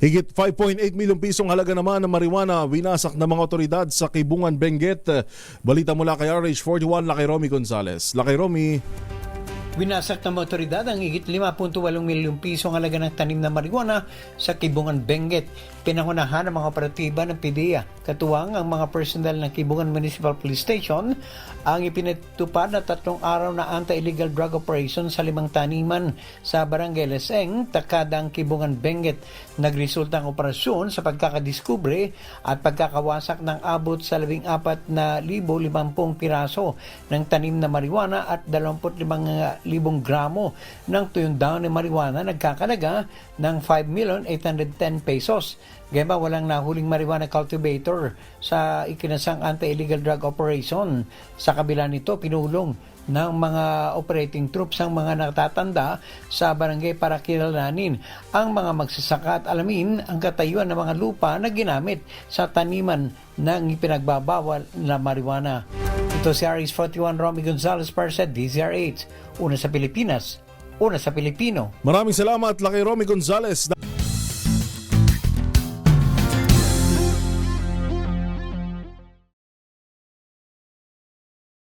Higit 5.8 milyong pisong halaga naman ng marijuana winasak ng mga otoridad sa Kibungan, Benguet. Balita mula kay RH41, Lakay Romy Gonzales. Lakay Romy, Winasak ng mga otoridad ang higit 5.8 milyong pisong halaga ng tanim na marijuana sa Kibungan, Benguet. Pinangunahan ng mga operatiba ng PDEA. Katuwang ang mga personnel ng Kibungan Municipal Police Station ang ipinatupad na tatlong araw na anti-illegal drug operation sa limang taniman sa Barangay Leseng, Takadang, Kibungan, Benguet. Nagresulta ang operasyon sa pagkakadiskubre at pagkakawasak ng abot sa 14 na 1,050 piraso ng tanim na marijuana at 25,000 gramo ng tuyong daon ng marijuana nagkakalaga ng 5,810 pesos. Gaya walang nahuling marijuana cultivator sa ikinasang anti-illegal drug operation. Sa kabila nito, pinulong ng mga operating troops ang mga natatanda sa barangay para kilalanin ang mga magsasaka at alamin ang katayuan ng mga lupa na ginamit sa taniman ng ipinagbabawal na marijuana. Ito si Aris 41 Romy Gonzalez para sa DZRH. Una sa Pilipinas, una sa Pilipino. maraming salamat Lakay Romy Gonzales.